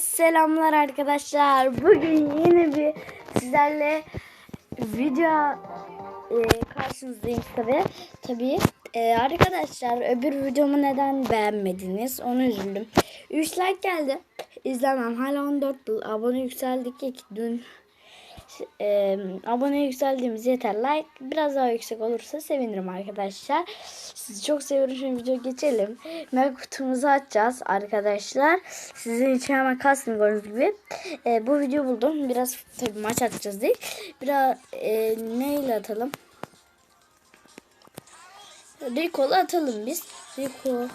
Selamlar arkadaşlar. Bugün yeni bir sizlerle video e, karşınızdayım tabi. Tabi e, arkadaşlar öbür videomu neden beğenmediniz? Onu üzüldüm. 3 like geldi. İzlemem. Hala 14 yıl. Abone yükseldik ki dün e, abone yükseldiğimiz yeter. Like biraz daha yüksek olursa sevinirim arkadaşlar. Sizi çok seviyorum. Şimdi video geçelim. Mega kutumuzu açacağız arkadaşlar. Sizin için hemen kastım gördüğünüz gibi. E, bu video buldum. Biraz tabii maç atacağız değil. Biraz e, neyle atalım? Rico'la atalım biz. Rico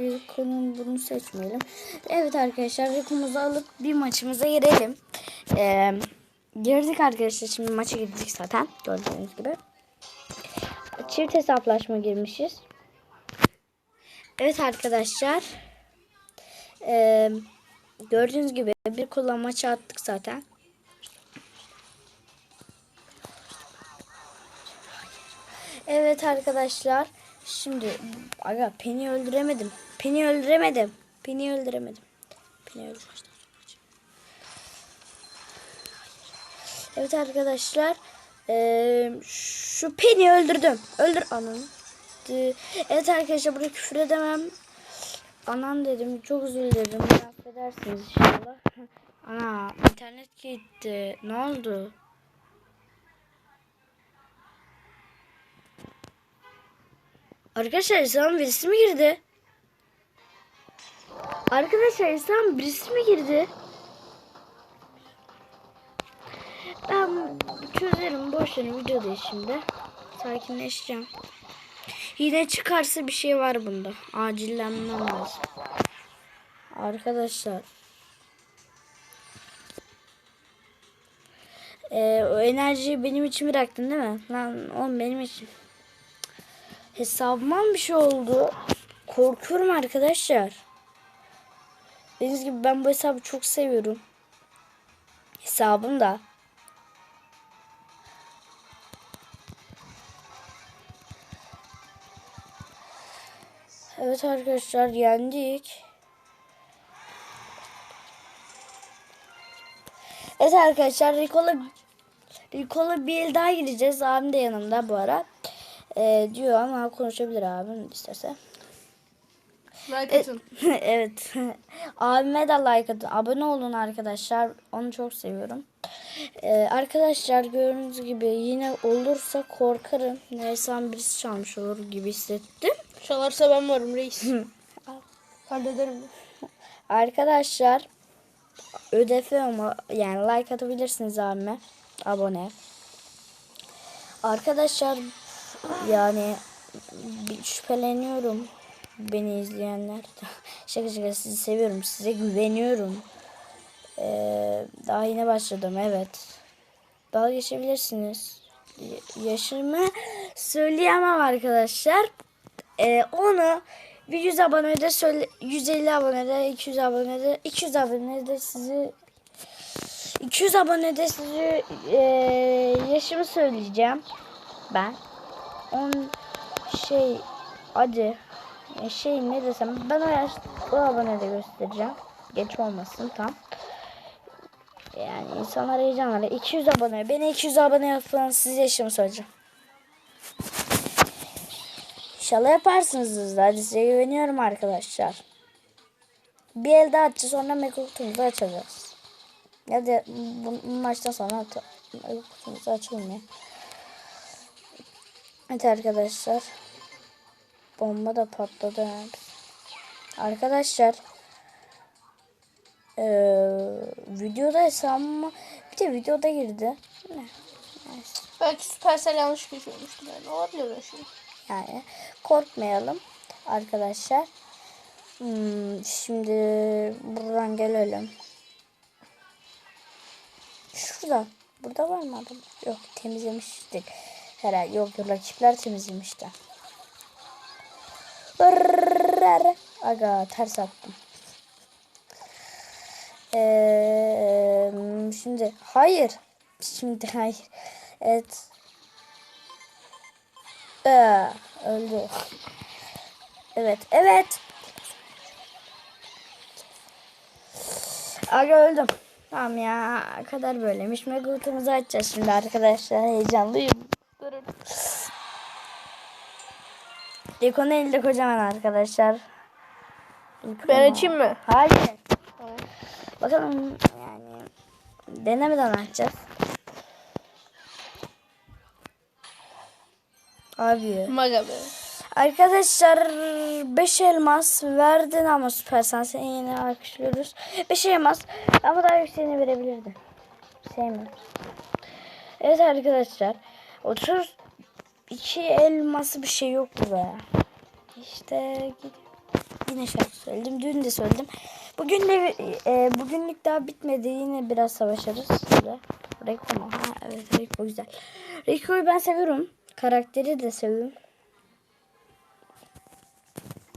Rico'nun bunu seçmeyelim. Evet arkadaşlar Rico'muzu alıp bir maçımıza girelim. Eee Girdik arkadaşlar şimdi maça girdik zaten gördüğünüz gibi. Çift hesaplaşma girmişiz. Evet arkadaşlar. Ee, gördüğünüz gibi bir kullan maçı attık zaten. Evet arkadaşlar. Şimdi aga Penny öldüremedim. Penny öldüremedim. Penny öldüremedim. Penny öldüremedim. Evet arkadaşlar. Ee, şu Penny öldürdüm. Öldür ananı. Evet arkadaşlar burada küfür edemem. Anan dedim. Çok özür dilerim. Affedersiniz inşallah. Ana internet gitti. Ne oldu? Arkadaşlar İslam birisi mi girdi? Arkadaşlar İslam birisi mi girdi? Boş verin videodayız şimdi. Sakinleşeceğim. Yine çıkarsa bir şey var bunda. Acillenmem lazım. Arkadaşlar. Ee, o enerjiyi benim için bıraktın değil mi? Lan oğlum benim için. Hesabıma bir şey oldu. Korkuyorum arkadaşlar. Deniz gibi ben bu hesabı çok seviyorum. Hesabım da. Evet arkadaşlar yendik. Evet arkadaşlar Ricola Ricola bir el daha gideceğiz. Abim de yanımda bu ara. Ee, diyor ama konuşabilir abim isterse. Like atın. evet. Abime de like atın. Abone olun arkadaşlar. Onu çok seviyorum. Ee, arkadaşlar gördüğünüz gibi yine olursa korkarım. Neyse birisi çalmış olur gibi hissettim. Çalarsa ben varım reis. Hallederim. Arkadaşlar ödefe ama yani like atabilirsiniz abime. Abone. Arkadaşlar yani şüpheleniyorum beni izleyenler. şaka şaka sizi seviyorum. Size güveniyorum. Ee, daha yine başladım evet. Daha geçebilirsiniz. Yaşımı söyleyemem arkadaşlar. Ee, onu bir 100 abonede söyle 150 abonede 200 abonede 200 abonede sizi 200 abonede sizi e, yaşımı söyleyeceğim ben. On şey hadi e, şey ne desem ben o yaş o abonede göstereceğim. Geç olmasın tam. Yani insanlar heyecanlar. 200 abone. Beni 200 abone yapın. Siz yaşımı söyleyeceğim. İnşallah yaparsınız hızlı. Hadi size güveniyorum arkadaşlar. Bir el daha atacağız sonra mega kutumuzu açacağız. Ya da bu, maçtan sonra mega kutumuzu açılmıyor. Evet arkadaşlar. Bomba da patladı. Arkadaşlar. Ee, videoda hesabıma bir de videoda girdi. Ne? Neyse. Belki Supercell yanlış geçiyormuştu yani. Olabilir şey. Yani korkmayalım arkadaşlar. Hmm, şimdi buradan gelelim. Şuradan. Burada var mı adam? Yok temizlemiştik. Herhalde yok yok rakipler temizlemişti. Aga ters attım. Ee, şimdi hayır. Şimdi hayır. Evet. Ee, öldü. Evet, evet. Aga öldüm. Tamam ya kadar böyleymiş. Mega kutumuzu açacağız şimdi arkadaşlar. Heyecanlıyım. Durun. Dekonun elde kocaman arkadaşlar. İlk Ben açayım mı? Hayır. Bakalım yani denemeden açacağız. Abi. Maga be. Arkadaşlar 5 elmas verdin ama süper sen seni yine alkışlıyoruz. 5 elmas ama daha yükseğini verebilirdi. Sevmiyorum. Evet arkadaşlar 32 elması bir şey yok bu be. İşte. Yine şarkı söyledim. Dün de söyledim. Bugün de e, bugünlük daha bitmedi. Yine biraz savaşırız. Şöyle. Mu? Ha, evet Rico güzel. Rico'yu ben seviyorum. Karakteri de seviyorum.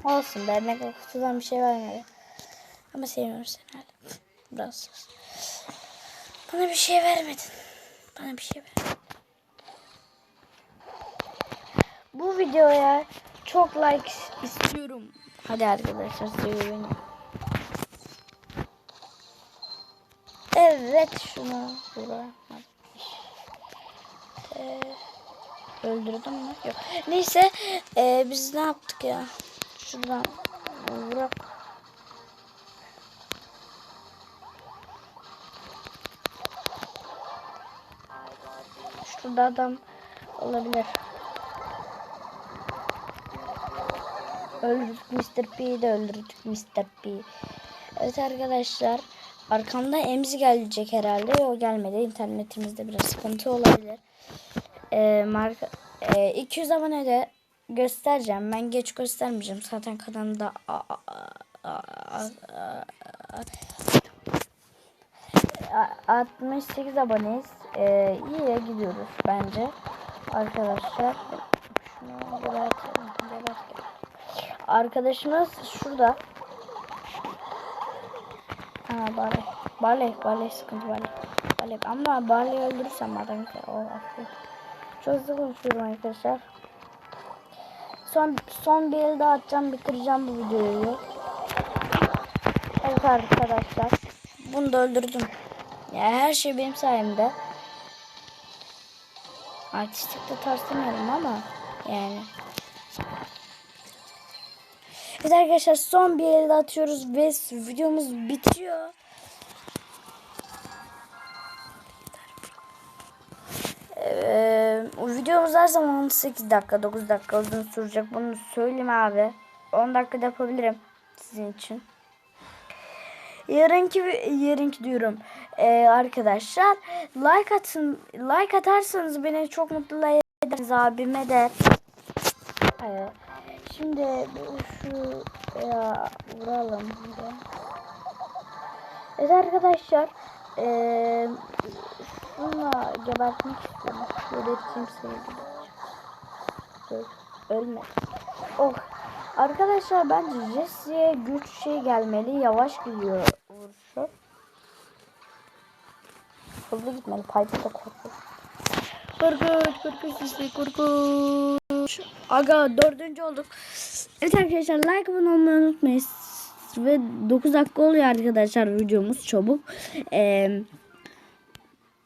Olsun. Mega kutudan bir şey vermedi. Ama sevmiyorum seni hala. Biraz sus. Bana bir şey vermedin. Bana bir şey ver. Bu videoya çok like istiyorum. Hadi arkadaşlar seviyorum. Evet şunu buraya. Ee, öldürdüm mü? Yok. Neyse ee, biz ne yaptık ya? Şuradan bırak. Şurada adam olabilir. Öldürdük Mr. P'yi de öldürdük Mr. P. Evet arkadaşlar. Arkamda Emzi gelecek herhalde. O gelmedi. İnternetimizde biraz sıkıntı olabilir. Ee, marka, e, 200 abone de göstereceğim. Ben geç göstermeyeceğim. Zaten kanalımda a- a- a- a- a- 68 aboneyiz. Ee, iyiye gidiyoruz bence. Arkadaşlar. Şunu. Arkadaşımız şurada. Ha Barley. Barley. Barley sıkıntı Barley. Barley. Ama Barley'i öldürürsem adam o affet. Çok hızlı arkadaşlar. Son son bir el daha atacağım bitireceğim bu videoyu. Evet arkadaşlar. Bunu da öldürdüm. Ya her şey benim sayemde. Artistik de tarzlamıyorum ama yani. Evet arkadaşlar son bir elde atıyoruz ve videomuz bitiyor. Ee, videomuz her zaman 8 dakika 9 dakika uzun sürecek. Bunu söyleyeyim abi. 10 dakikada yapabilirim sizin için. Yarınki yarınki diyorum. Ee, arkadaşlar like atın like atarsanız beni çok mutlu ederiz abime de. Ee, şimdi şu ya vuralım. Evet arkadaşlar ee, şunla gebertmek Geberteyim seni. Dur, ölme. Oh. Arkadaşlar bence Jesse'ye güç şey gelmeli. Yavaş gidiyor vuruşu. Hızlı gitmeli. Piper da korkunç. Korkunç, korkunç işte korkunç. Aga dördüncü olduk. Evet arkadaşlar like abone olmayı unutmayın. Ve 9 dakika oluyor arkadaşlar videomuz çabuk. Ee,